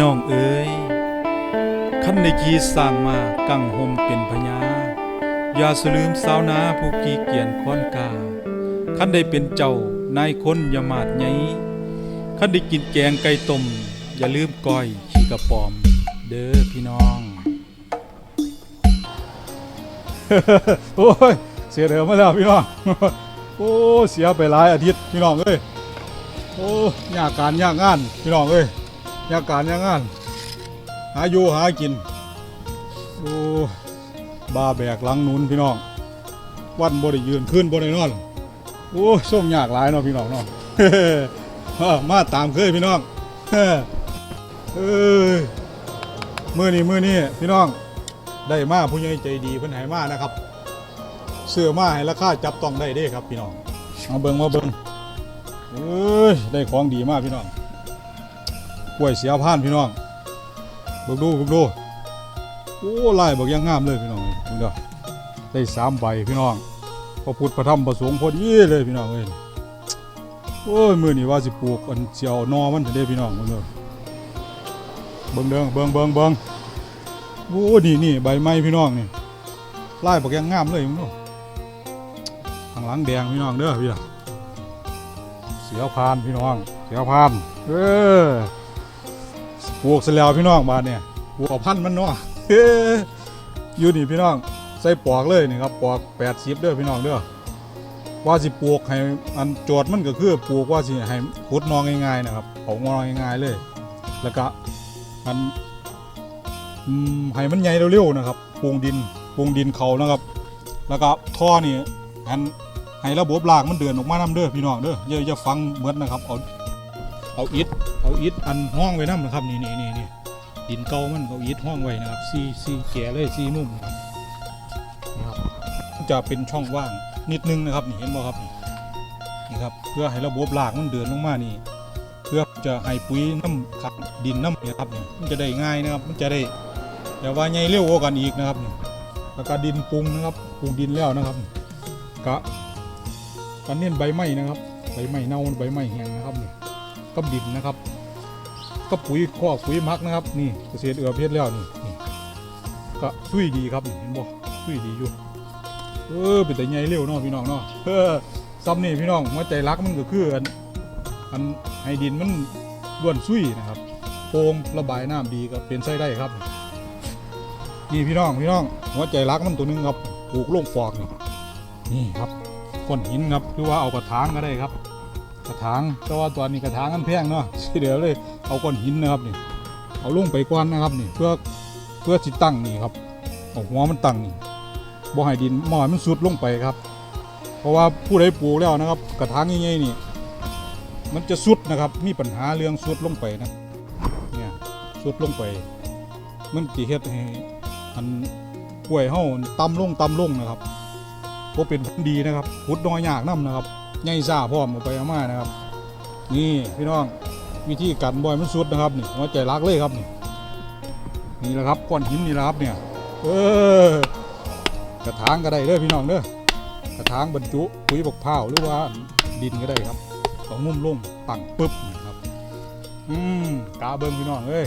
น้องเอ๋ยคันได้ขี่สร้างมากังหมเป็นพญาอย่าสลืมสาวนาผู้ขี้เกียจค้อนกาคันได้เป็นเจ้านายคนอย่ามาดไงคันได้กินแกงไก่ต้มอย่าลืมก้อยขี้กระป๋อม เด้อพี่น้อง โอ้ยเสียเดิมมาแล้วพี่น้อง โอ้เสียไปหลายอาทิตย์พี่น้องเอ้ยโอ้ยากการยากงานพี่น้องเอ้ย ยาการยากงาน หาอยู่หากินโอ้บาแบกหลังนุนพี่น้อง วันบ่ได้ยืนขึ้นบ่ได้นอนโอ้ส่งยากหลายเนาะพี่น้องเนาะมาตามเคยพี่น้องเอ้ยมือนี้มือนี้พี่น้องได้มาผู้ใหญ่ใจดีเพิ่นให้มานะครับเสื้อมาให้ราคาจับต้องได้เด้ครับพี่น้องมาเบิงมาเบิงเอ้ยได้ของดีมากพี่น้อง กล้วยเสียผ่านพี่น้องเบิ่งดูเบิ่งดูโอ้ลายบอกยังงามเลยพี่น้องเบิ่งเด้อได้สามใบพี่น้องพระพุทธพระธรรมพระสงฆ์พอดีเลยพี่น้องเอ้ยโอ้ยมือนี้ว่าสิปลูกอันเจียวนอมันเด้พี่น้องเบิ่งเด้อเบิ่งเด้อเบิ่งเบิ่งเบิ่งโอ้นี่นี่ใบไม้พี่น้องนี่ไล่บอกยังงามเลยมึงดูข้างหลังแดงพี่น้องเด้อพี่น้อเสือพานพี่น้อง เสือพาน เออ ลูกเสร็จแล้วพี่น้องบาเนี่ยปลูกเอาพันธุ์มันเนาะเอ้ออยู่นี่พี่น้องใส่ปอกเลยนี่ครับปอกแปดสิบเด้อพี่น้องเด้อว่าสิปลูกให้อันโจทย์มันก็คือปลูกว่าสิให้ขุดนองง่ายๆนะครับเอางองง่ายๆเลย แล้วก็อันอืมให้มันใหญ่เร็วๆนะครับปรุงดินปรุงดินเขานะครับ แล้วก็ท่อนี่อันให้ระบบรากมันเดินออกมานํเด้อพี่น้องเด้ออย่าอย่าฟังเหมือนนะครับเอา เอาอิฐเอาอิฐอันห้องไว้นํนะครับนี่นี่นี่นี่ดินเก่ามันเอาอิฐห้องไว้นะครับซีซีแก่เลยซีมุมนะครับจะเป็นช่องว่างนิดนึงนะครับนี่เห็นบ่ครับนี่นี่ครับเพื่อให้ระบบรากมันเดินลงมานี่ เพื่อจะให้ปุ๋ยน้ำขัดดินน้ำนี่ครับเนี่ยมันจะได้ง่ายนะครับมันจะได้อย่ว่าใหญ่เร็วกว่ากันอีกนะครับนี่แล้วก็ดินปรุงนะครับปรุงดินแล้วนะครับกะกันเน้นใบไม้นะครับใบไม้เน่าใบไม้แห้งนะครับนี่ กับดินนะครับก็ปุ๋ยคอปุ๋ยมักนะครับ นี่เกษตรเอือเพชรแล้วนี่นี่ก็สุยดีครับเห็นบ่สุยดีอยู่เออเป็นแต่ใหญ่เร็วเนาะพี่น้องเนาะเออซ้ำนี่พี่น้องหัวใจรักมันก็คืออันอันให้ดินมันล้วนซุยนะครับโป่งระบายน้ำดีก็เป็นไส้ได้ครับ นี่พี่น้องพี่น้องหัวใจรักมันตัวนึงครับปลูกลงฟอกนี่นี่ครับก้อนหินครับหรือว่าเอากระถางก็ได้ครับ กระถางแต่ว่าตัวนี้กระถางมันแพงเนาะเดี๋ยวเลยเอาก้อนหินนะครับนี่เอาลงไปก้อนนะครับนี่เพื่อเพื่อสิตั้งนี่ครับเอาหัวมันตั้งนี่บ่ให้ดินหม้อมันสุดลงไปครับ เพราะว่าผู้ใดปลูกแล้วนะครับ กระถางใหญ่ๆนี่ มันจะสุดนะครับมีปัญหาเรื่องสุดลงไปนะเนี่ยสุดลงไป มันจะเฮ็ดให้อันกล้วยเฮาต่ำลงต่ำลงนะครับบ่เป็นผลดีนะครับขุดน้อยยากนํนะครับ ใหญ่ซ่าพร้อมเอาไปเอามานะครับ นี่พี่น้องวิธีกันบ่อยมันสุดนะครับนี่หัวใจรักเลยครับนี่นี่แหละครับก้อนหินนี่แหละครับเนี่ยเออกระถางก็ได้เด้อพี่น้องเด้อกระถางบรรจุปุ๋ยบกพร้าหรือว่าดินก็ได้ครับสอางมุมลงตั้งปึ๊บนี่ครับ อืมกาเบิ้งพี่น้องเอ้ย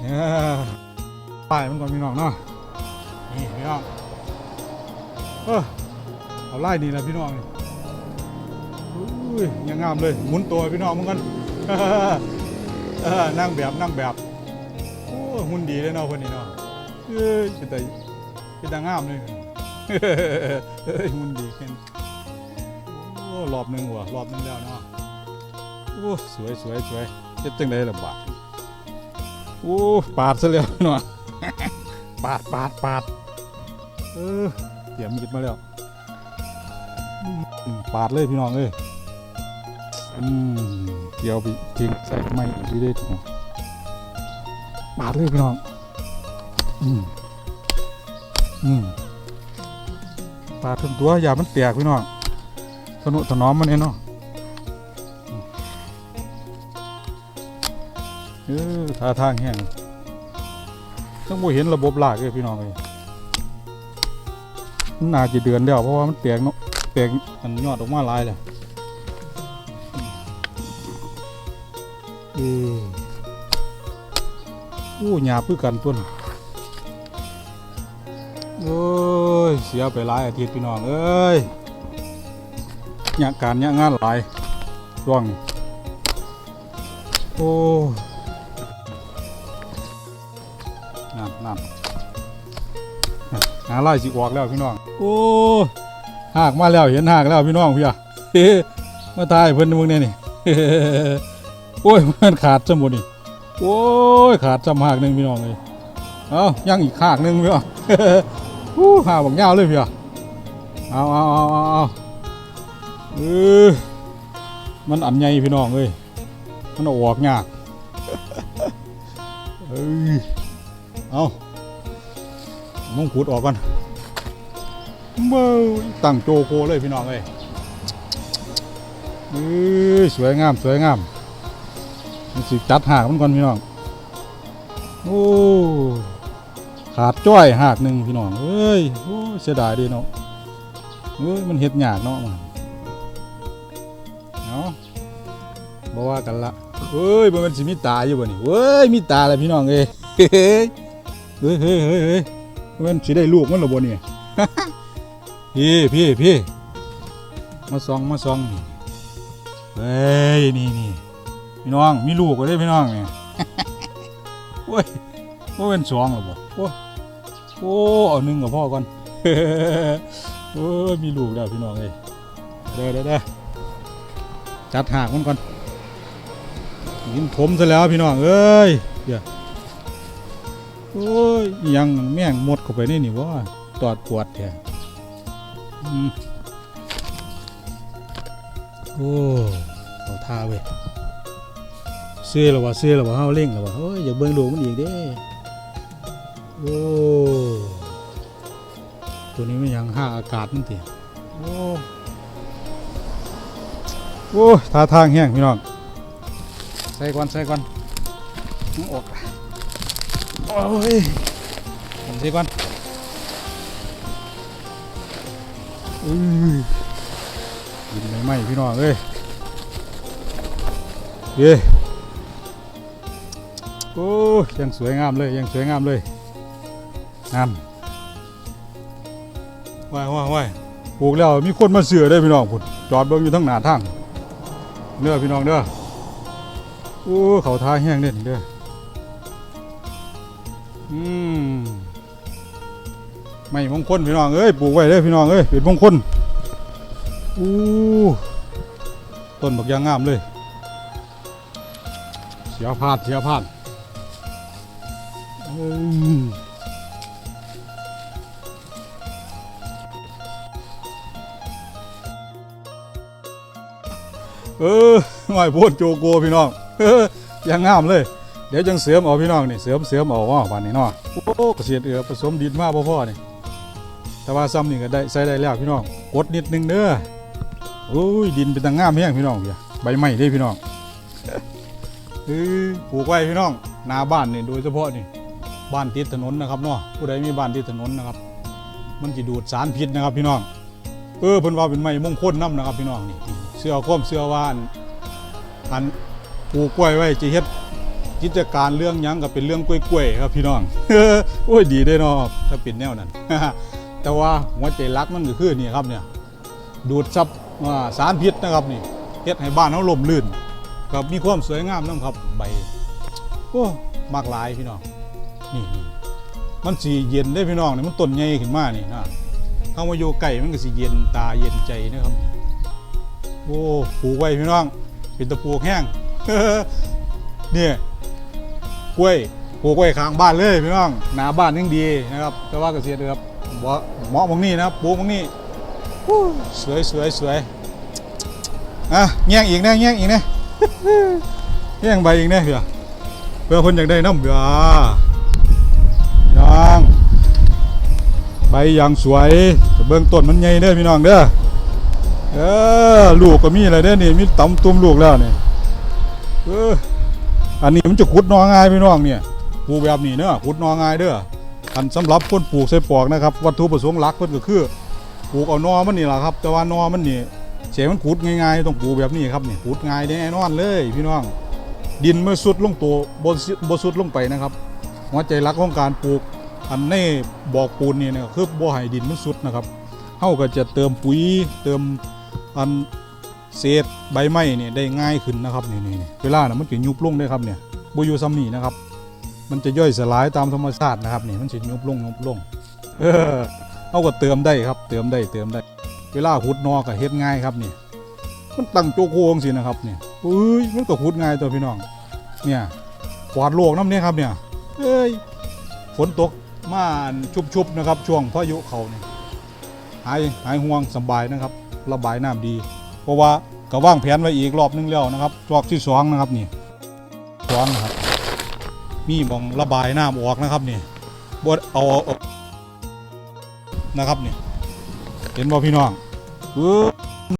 เนี่ยป้ายมันก่อนพี่น้องเนาะนี่พี่น้องเออเอาไล่นี่แหละพี่น้องนี่ ยยังงามเลย หมุนตัวพี่น้องเหมือนกันนั่งแบบนั่งแบบโอ้หุ่นดีเลยเนาะคนนี้เนาะเอ้ยเป็นแต่เป็นแต่งามเลยเอ้ยหุ่นดีเห็นโอ้รอบหนึ่งว่ะรอบหนึ่งแล้วเนาะโอ้สวยสวยสวยเฮ็ดจังไดล่ะบาดโอ้ปาดซะแล้วเนาะปาดปาดปาดเออเตรียมมีดมาแล้วปาดเลยพี่น้องเอ้ย อืมเดี๋ยวไปทิ้งใส่ไม้อีกทีเด็ดหัวปาดเลยพี่น้อง อืมอืมปาดทั้งตัวอย่ามันแตกพี่น้องสนุถนอมมันเองเนาะเออท่าทางแห้งต้องบ่เห็นระบบลากเลยพี่น้องเลยมันน่าจะเดือนแล้วเพราะว่ามันแตกเนาะแตกมันยอดออกมาหลายเลย อออู้หยาบคือกันต้นโอ้ย เสียไปหลายอาทิตย์พี่น้อง เอ้ยยากการยากงานหลายช่วง โอ้นั่นนั่นหาไล่สิออกแล้วพี่น้อง โอ้หากมาแล้วเห็นหากแล้วพี่น้องพี่อะมาตายเพิ่นมึงเนี่ยนี่ โอ้ยมันขาดสมุดนี่โอ้ยขาดจำหากหนึ่งพี่น้องเลยเอายังอีกหากหนึ่งพี่น้องฮู้หาบักยาวเลยพี่อะเอาเอาเอาเอาเอาเออมันอันใหญ่พี่น้องเลยมันออกยากเอ้ยเอามงขุดออกก่อนเบ้ยตั้งโจโกเลยพี่น้องเลยเอ้สวยงามสวยงาม มันสิจัดหากมันก่อนพี่น้อง โอ้ ขาดจ้อยหากหนึ่งพี่น้องเอ้ย โอ้เสียดายดีเนาะเอ้ยมันเห็ดหยากเนาะมันเนาะบอกว่ากันละเฮ้ยมันสิมีตาอยู่บ่นี่เว้ยมีตาแล้วพี่น้องเอ้ยเฮ้ยเฮ้ยเฮ้ยเฮ้ยมันสิได้ลูกมันหรอบ่นี่พี่พี่พี่มาซองมาซองเฮ้ยนี่นี่ พี่น้องมีลูกก็ได้พี่น้องเนี่ยโอ้ยว่าเป็นสองหรอบ่โอ้โอ้เอาหนึ่งกับพ่อก่อนโอ้ยมีลูกแล้วพี่น้องเลยเด้อเด้อเด้อจัดหากมันก่อนกินผมซะแล้วพี่น้องเอ้ยเดี๋ยวโอ้ยอิหยังแม่งหมดเข้าไปนี่นี่ว่าตอดปวดแท้อืมโอ้เอาท่าเว้ย เสื้อหรอวะเสื้อหรอวะเฮาเล่งหรอวะโอ้ยอย่าเบิ่งดูมันอีกเด้โอ้ตัวนี้มันยังห้าอากาศนั่นติโอ้โอ้ท่าทางแห้งพี่น้องใส่ก่อนใส่ก่อนมันออกโอ้ยผมใส่ก่อนอือกินไม่ไหมพี่น้องเอ้ยเย้ โอ้ยยังสวยงามเลยยังสวยงามเลยงามว้ายว้ายว้ายปลูกแล้วมีคนมาเสือได้อพี่น้องพุ่นจอดเบิ่งอยู่ทั้งหน้าทางเด้อพี่น้องเด้อโอ้เขาทาแห้งเด่นเด้ออืมไม่มงคลพี่น้องเอ้ยปลูกไว้เด้อพี่น้องเอ้ยเป็นมงคลอู้ต้นบักยางงามเลย เสียพลาดเสียพลาด อืมเออไม่พูดโจโกพี่น้องเออยังงามเลย เดี๋ยวจังเสริมเอาพี่น้องนี่เสริมเสริมเอาว่าวันนี้เนาะโอ้เกษตรเอือผสมดินมากพ่อพ่อนี่แต่ว่าซ้ำนี่ก็ได้ใส่ได้แล้วพี่น้องกดนิดนึงเด้อโอ้ยดินเป็นตังงามแห้งพี่น้องเพี่ยใบไม้เด้พี่น้องเออปลูกไว้พี่น้องหน้าบ้านนี่โดยเฉพาะนี่ บ้านติดถนนนะครับเนาะผู้ใดมีบ้านติดถนนนะครับ มันจะดูดสารพิษนะครับพี่น้องเออเพิ่นว่าเป็นไม้มงคลน้ำนะครับพี่น้องนี่เสื้อข้อมเสื้อว่านอันปลูกกล้วยไว้จะเฮ็ดกิจการเรื่องยังก็เป็นเรื่องกล้วยๆครับพี่น้องโอ้ยดีได้เนาะถ้าเป็นแนวนั้น แต่ว่าหัวใจรักมันก็คือนี่ครับเนี่ยดูดซับสารพิษนะครับนี่เฮ็ดให้บ้านเราล่มลื่นกับมีความสวยงามนํครับใบโอ้มากหลายพี่น้อง นี่มันสีเย็นได้พี่น้องนี่มันต้นใหญ่ขึ้นมานี่นะเข้ามาอยู่ไก่มันก็สีเย็นตาเย็นใจนะครับ โอ้ปลูกไว้พี่น้อง เป็นตะปูแห้งเนี่ยกล้วยปลูกไว้ข้างบ้านเลยพี่น้องหนาบ้านยังดีนะครับ แต่ว่าเกษตรครับบ่เหมาะบางนี่นะครับปลูกบางนี่ฮู้สวยสวยสวยอะแง่งอีกนะแง่งอีกนะแง่งใบอีกนะเผื่อเพื่อคนอยากได้น้ำเบื่อ อย่างสวยแต่เบื้องต้นมันใหญ่เด้อพี่น้องเด้อเออลูกก็มีอะไรเด้อนี่มีต่ำตุ่มลูกแล้วนี่เอออันนี้มันจะขุดนอง่ายพี่น้องเนี่ยปลูกแบบนี้เนอะขุดนอง่ายเด้ออันสำหรับคนปลูกใส่ปอกนะครับ วัตถุประสงค์หลักเพิ่นก็คือปลูกเอานอมันนี่แหละครับ แต่ว่านอมันนี่เสียมันขุดง่ายๆต้องปลูกแบบนี้ครับนี่ขุดง่ายแน่นอนเลยพี่น้อง ดินเมื่อสุดลงตัวบนบนสุดลงไปนะครับหัวใจหลักของการปลูก อันนี้บอกปูนนี่เนี่ยคือบ่ให้ดินมันสุดนะครับเฮาก็จะเติมปุ๋ยเติมอันเศษใบไม้นี่ได้ง่ายขึ้นนะครับนี่นี่เวลาน่ะมันจะยุบลงได้ครับเนี่ยบ่อยู่ซ้ำนี่นะครับ มันจะย่อยสลายตามธรรมชาตินะครับนี่มันจะยุบลงยุบลงเออเฮาก็เติมได้ครับ เติมได้เติมได้ เวลาขุดนอก็เฮ็ดง่ายครับนี่มันตั้งโจโกงสินะครับเนี่ยอุ้ยมันก็ขุดง่ายตัวพี่น้อง เนี่ยกวาดโลกน้ำเนี่ยครับเนี่ยเอ้ยฝนตก มาชุบๆนะครับช่วงพายุเขานี่หายหายห่วงสบายนะครับ ระบายน้ำดี เพราะว่าก็ว่างแผนไว้อีกรอบนึงแล้วนะครับรอบที่สองนะครับนี่สองนะครับ มีมองระบายน้ำออกนะครับนี่บดเอาเอาเอานะครับนี่เห็นบ่พี่น้อง